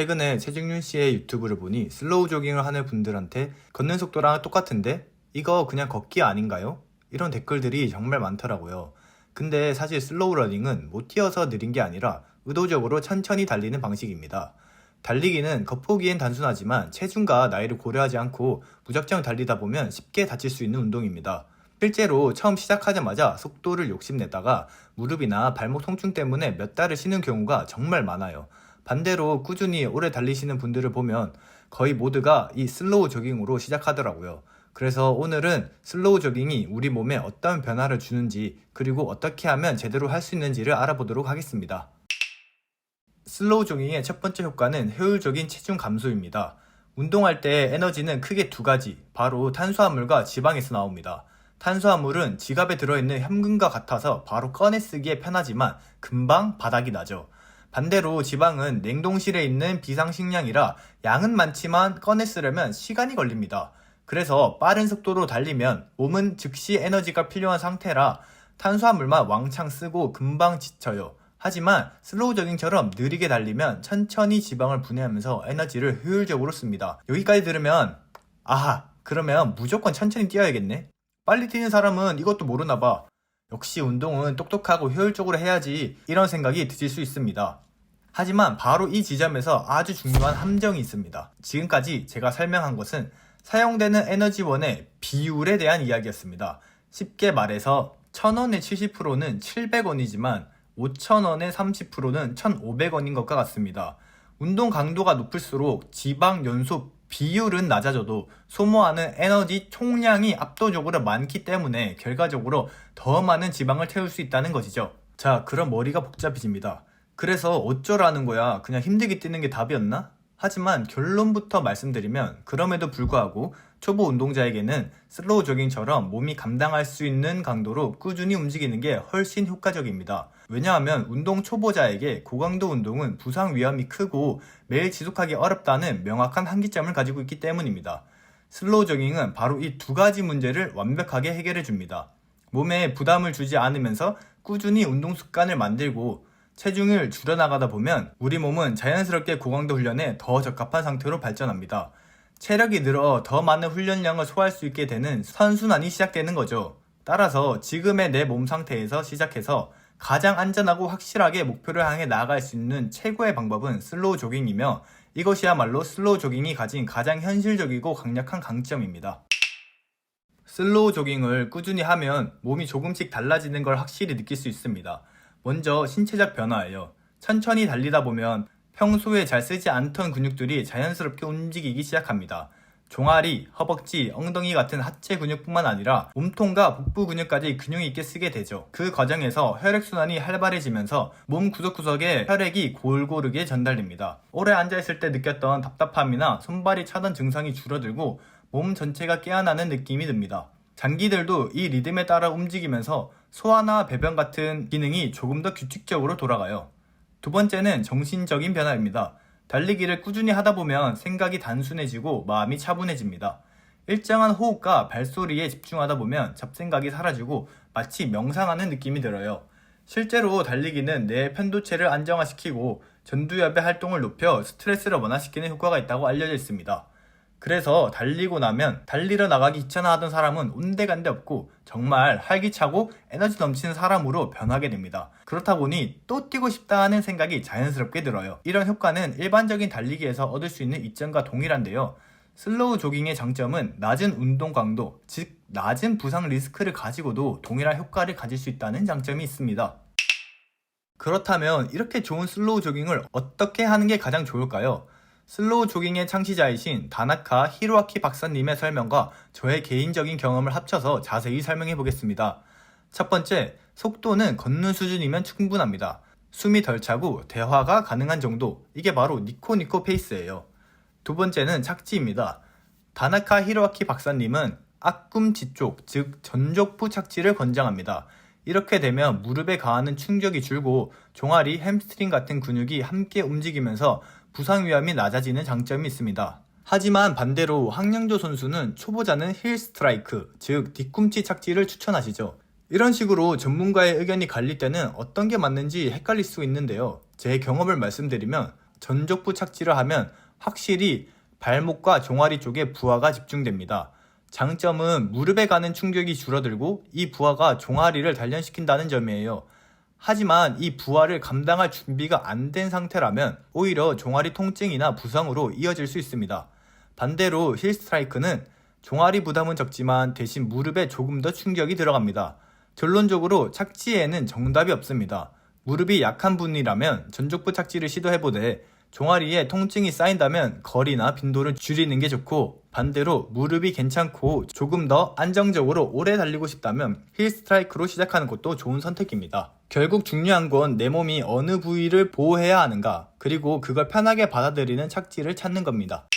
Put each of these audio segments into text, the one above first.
최근에 최중윤 씨의 유튜브를 보니 슬로우 조깅을 하는 분들한테 걷는 속도랑 똑같은데 이거 그냥 걷기 아닌가요? 이런 댓글들이 정말 많더라고요. 근데 사실 슬로우 러닝은 못 뛰어서 느린 게 아니라 의도적으로 천천히 달리는 방식입니다. 달리기는 겉보기엔 단순하지만 체중과 나이를 고려하지 않고 무작정 달리다 보면 쉽게 다칠 수 있는 운동입니다. 실제로 처음 시작하자마자 속도를 욕심내다가 무릎이나 발목 통증 때문에 몇 달을 쉬는 경우가 정말 많아요. 반대로 꾸준히 오래 달리시는 분들을 보면 거의 모두가 이 슬로우 조깅으로 시작하더라고요. 그래서 오늘은 슬로우 조깅이 우리 몸에 어떤 변화를 주는지 그리고 어떻게 하면 제대로 할 수 있는지를 알아보도록 하겠습니다. 슬로우 조깅의 첫 번째 효과는 효율적인 체중 감소입니다. 운동할 때 에너지는 크게 두 가지, 바로 탄수화물과 지방에서 나옵니다. 탄수화물은 지갑에 들어있는 현금과 같아서 바로 꺼내 쓰기에 편하지만 금방 바닥이 나죠. 반대로 지방은 냉동실에 있는 비상식량이라 양은 많지만 꺼내 쓰려면 시간이 걸립니다. 그래서 빠른 속도로 달리면 몸은 즉시 에너지가 필요한 상태라 탄수화물만 왕창 쓰고 금방 지쳐요. 하지만 슬로우 저깅처럼 느리게 달리면 천천히 지방을 분해하면서 에너지를 효율적으로 씁니다. 여기까지 들으면 아하 그러면 무조건 천천히 뛰어야겠네. 빨리 뛰는 사람은 이것도 모르나 봐. 역시 운동은 똑똑하고 효율적으로 해야지 이런 생각이 드실 수 있습니다. 하지만 바로 이 지점에서 아주 중요한 함정이 있습니다. 지금까지 제가 설명한 것은 사용되는 에너지원의 비율에 대한 이야기였습니다. 쉽게 말해서 1000원의 70%는 700원이지만 5,000원의 30%는 1,500원인 것과 같습니다. 운동 강도가 높을수록 지방 연소 비율은 낮아져도 소모하는 에너지 총량이 압도적으로 많기 때문에 결과적으로 더 많은 지방을 태울 수 있다는 것이죠. 자, 그럼 머리가 복잡해집니다. 그래서 어쩌라는 거야? 그냥 힘들게 뛰는 게 답이었나? 하지만 결론부터 말씀드리면 그럼에도 불구하고 초보 운동자에게는 슬로우 조깅처럼 몸이 감당할 수 있는 강도로 꾸준히 움직이는 게 훨씬 효과적입니다. 왜냐하면 운동 초보자에게 고강도 운동은 부상 위험이 크고 매일 지속하기 어렵다는 명확한 한계점을 가지고 있기 때문입니다. 슬로우 조깅은 바로 이 두 가지 문제를 완벽하게 해결해 줍니다. 몸에 부담을 주지 않으면서 꾸준히 운동 습관을 만들고 체중을 줄여나가다 보면 우리 몸은 자연스럽게 고강도 훈련에 더 적합한 상태로 발전합니다. 체력이 늘어 더 많은 훈련량을 소화할 수 있게 되는 선순환이 시작되는 거죠. 따라서 지금의 내 몸 상태에서 시작해서 가장 안전하고 확실하게 목표를 향해 나아갈 수 있는 최고의 방법은 슬로우 조깅이며 이것이야말로 슬로우 조깅이 가진 가장 현실적이고 강력한 강점입니다. 슬로우 조깅을 꾸준히 하면 몸이 조금씩 달라지는 걸 확실히 느낄 수 있습니다. 먼저 신체적 변화예요. 천천히 달리다 보면 평소에 잘 쓰지 않던 근육들이 자연스럽게 움직이기 시작합니다. 종아리, 허벅지, 엉덩이 같은 하체 근육뿐만 아니라 몸통과 복부 근육까지 근육이 있게 쓰게 되죠. 그 과정에서 혈액순환이 활발해지면서 몸 구석구석에 혈액이 골고루게 전달됩니다. 오래 앉아있을 때 느꼈던 답답함이나 손발이 차던 증상이 줄어들고 몸 전체가 깨어나는 느낌이 듭니다. 장기들도 이 리듬에 따라 움직이면서 소화나 배변 같은 기능이 조금 더 규칙적으로 돌아가요. 두 번째는 정신적인 변화입니다. 달리기를 꾸준히 하다 보면 생각이 단순해지고 마음이 차분해집니다. 일정한 호흡과 발소리에 집중하다 보면 잡생각이 사라지고 마치 명상하는 느낌이 들어요. 실제로 달리기는 뇌 편도체를 안정화시키고 전두엽의 활동을 높여 스트레스를 완화시키는 효과가 있다고 알려져 있습니다. 그래서 달리고 나면 달리러 나가기 귀찮아 하던 사람은 온데간데 없고 정말 활기차고 에너지 넘치는 사람으로 변하게 됩니다. 그렇다 보니 또 뛰고 싶다 하는 생각이 자연스럽게 들어요. 이런 효과는 일반적인 달리기에서 얻을 수 있는 이점과 동일한데요. 슬로우 조깅의 장점은 낮은 운동 강도, 즉 낮은 부상 리스크를 가지고도 동일한 효과를 가질 수 있다는 장점이 있습니다. 그렇다면 이렇게 좋은 슬로우 조깅을 어떻게 하는 게 가장 좋을까요? 슬로우 조깅의 창시자이신 다나카 히로아키 박사님의 설명과 저의 개인적인 경험을 합쳐서 자세히 설명해 보겠습니다. 첫 번째, 속도는 걷는 수준이면 충분합니다. 숨이 덜 차고 대화가 가능한 정도. 이게 바로 니코니코 페이스예요. 두 번째는 착지입니다. 다나카 히로아키 박사님은 앞꿈치 쪽, 즉 전족부 착지를 권장합니다. 이렇게 되면 무릎에 가하는 충격이 줄고 종아리, 햄스트링 같은 근육이 함께 움직이면서 부상 위험이 낮아지는 장점이 있습니다. 하지만 반대로 황영조 선수는 초보자는 힐 스트라이크, 즉 뒤꿈치 착지를 추천하시죠. 이런 식으로 전문가의 의견이 갈릴 때는 어떤 게 맞는지 헷갈릴 수 있는데요. 제 경험을 말씀드리면 전족부 착지를 하면 확실히 발목과 종아리 쪽에 부하가 집중됩니다. 장점은 무릎에 가는 충격이 줄어들고 이 부하가 종아리를 단련시킨다는 점이에요. 하지만 이 부하를 감당할 준비가 안 된 상태라면 오히려 종아리 통증이나 부상으로 이어질 수 있습니다. 반대로 힐 스트라이크는 종아리 부담은 적지만 대신 무릎에 조금 더 충격이 들어갑니다. 결론적으로 착지에는 정답이 없습니다. 무릎이 약한 분이라면 전족부 착지를 시도해보되 종아리에 통증이 쌓인다면 거리나 빈도를 줄이는 게 좋고 반대로 무릎이 괜찮고 조금 더 안정적으로 오래 달리고 싶다면 힐 스트라이크로 시작하는 것도 좋은 선택입니다. 결국 중요한 건 내 몸이 어느 부위를 보호해야 하는가 그리고 그걸 편하게 받아들이는 착지를 찾는 겁니다.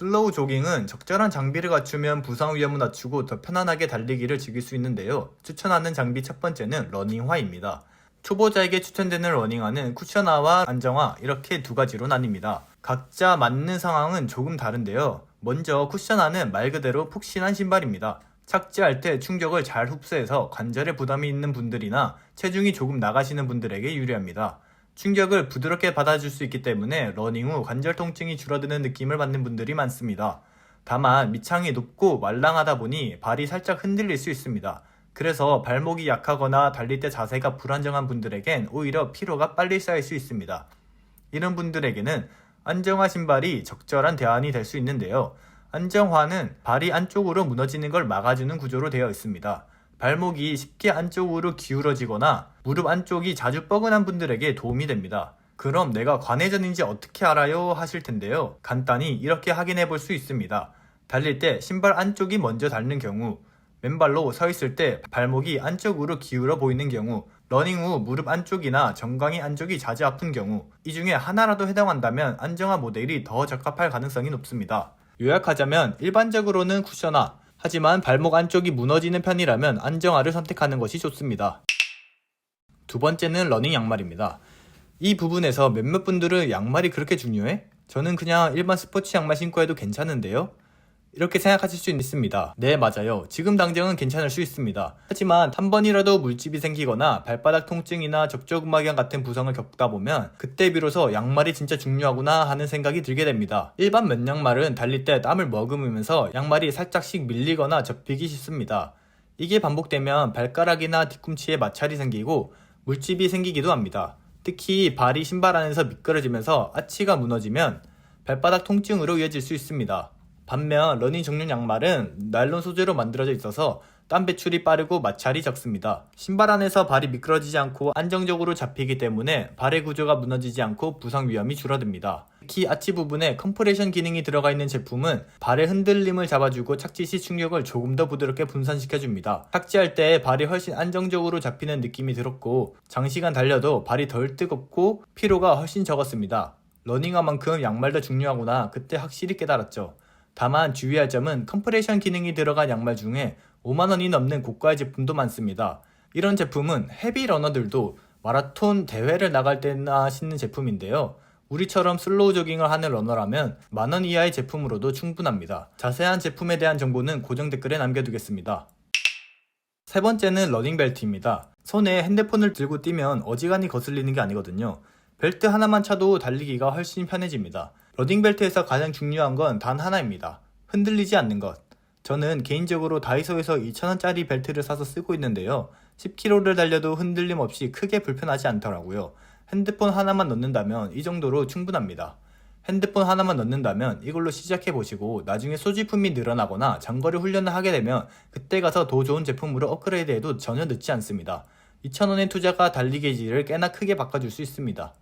슬로우 조깅은 적절한 장비를 갖추면 부상 위험을 낮추고 더 편안하게 달리기를 즐길 수 있는데요. 추천하는 장비 첫 번째는 러닝화입니다. 초보자에게 추천되는 러닝화는 쿠션화와 안정화 이렇게 두 가지로 나뉩니다. 각자 맞는 상황은 조금 다른데요. 먼저 쿠션화는 말 그대로 푹신한 신발입니다. 착지할 때 충격을 잘 흡수해서 관절에 부담이 있는 분들이나 체중이 조금 나가시는 분들에게 유리합니다. 충격을 부드럽게 받아줄 수 있기 때문에 러닝 후 관절 통증이 줄어드는 느낌을 받는 분들이 많습니다. 다만 밑창이 높고 말랑하다 보니 발이 살짝 흔들릴 수 있습니다. 그래서 발목이 약하거나 달릴 때 자세가 불안정한 분들에겐 오히려 피로가 빨리 쌓일 수 있습니다. 이런 분들에게는 안정화 신발이 적절한 대안이 될 수 있는데요. 안정화는 발이 안쪽으로 무너지는 걸 막아주는 구조로 되어 있습니다. 발목이 쉽게 안쪽으로 기울어지거나 무릎 안쪽이 자주 뻐근한 분들에게 도움이 됩니다. 그럼 내가 관회전인지 어떻게 알아요? 하실 텐데요. 간단히 이렇게 확인해 볼 수 있습니다. 달릴 때 신발 안쪽이 먼저 닳는 경우, 맨발로 서 있을 때 발목이 안쪽으로 기울어 보이는 경우, 러닝 후 무릎 안쪽이나 정강이 안쪽이 자주 아픈 경우, 이 중에 하나라도 해당한다면 안정화 모델이 더 적합할 가능성이 높습니다. 요약하자면 일반적으로는 쿠션화, 하지만 발목 안쪽이 무너지는 편이라면 안정화를 선택하는 것이 좋습니다. 두 번째는 러닝 양말입니다. 이 부분에서 몇몇 분들은 양말이 그렇게 중요해? 저는 그냥 일반 스포츠 양말 신고 해도 괜찮은데요? 이렇게 생각하실 수 있습니다. 네, 맞아요. 지금 당장은 괜찮을 수 있습니다. 하지만 한 번이라도 물집이 생기거나 발바닥 통증이나 적조근막염 같은 부상을 겪다 보면 그때 비로소 양말이 진짜 중요하구나 하는 생각이 들게 됩니다. 일반 면 양말은 달릴 때 땀을 머금으면서 양말이 살짝씩 밀리거나 접히기 쉽습니다. 이게 반복되면 발가락이나 뒤꿈치에 마찰이 생기고 물집이 생기기도 합니다. 특히 발이 신발 안에서 미끄러지면서 아치가 무너지면 발바닥 통증으로 이어질 수 있습니다. 반면 러닝 종류 양말은 나일론 소재로 만들어져 있어서 땀 배출이 빠르고 마찰이 적습니다. 신발 안에서 발이 미끄러지지 않고 안정적으로 잡히기 때문에 발의 구조가 무너지지 않고 부상 위험이 줄어듭니다. 특히 아치 부분에 컴프레션 기능이 들어가 있는 제품은 발의 흔들림을 잡아주고 착지 시 충격을 조금 더 부드럽게 분산시켜줍니다. 착지할 때 발이 훨씬 안정적으로 잡히는 느낌이 들었고 장시간 달려도 발이 덜 뜨겁고 피로가 훨씬 적었습니다. 러닝화만큼 양말도 중요하구나 그때 확실히 깨달았죠. 다만 주의할 점은 컴프레션 기능이 들어간 양말 중에 5만원이 넘는 고가의 제품도 많습니다. 이런 제품은 헤비 러너들도 마라톤 대회를 나갈 때나 신는 제품인데요. 우리처럼 슬로우 조깅을 하는 러너라면 만원 이하의 제품으로도 충분합니다. 자세한 제품에 대한 정보는 고정 댓글에 남겨두겠습니다. 세 번째는 러닝벨트입니다. 손에 핸드폰을 들고 뛰면 어지간히 거슬리는 게 아니거든요. 벨트 하나만 차도 달리기가 훨씬 편해집니다. 러닝벨트에서 가장 중요한 건 단 하나입니다. 흔들리지 않는 것. 저는 개인적으로 다이소에서 2,000원짜리 벨트를 사서 쓰고 있는데요. 10km를 달려도 흔들림 없이 크게 불편하지 않더라고요. 핸드폰 하나만 넣는다면 이 정도로 충분합니다. 핸드폰 하나만 넣는다면 이걸로 시작해 보시고 나중에 소지품이 늘어나거나 장거리 훈련을 하게 되면 그때 가서 더 좋은 제품으로 업그레이드해도 전혀 늦지 않습니다. 2,000원의 투자가 달리기 질을 꽤나 크게 바꿔줄 수 있습니다.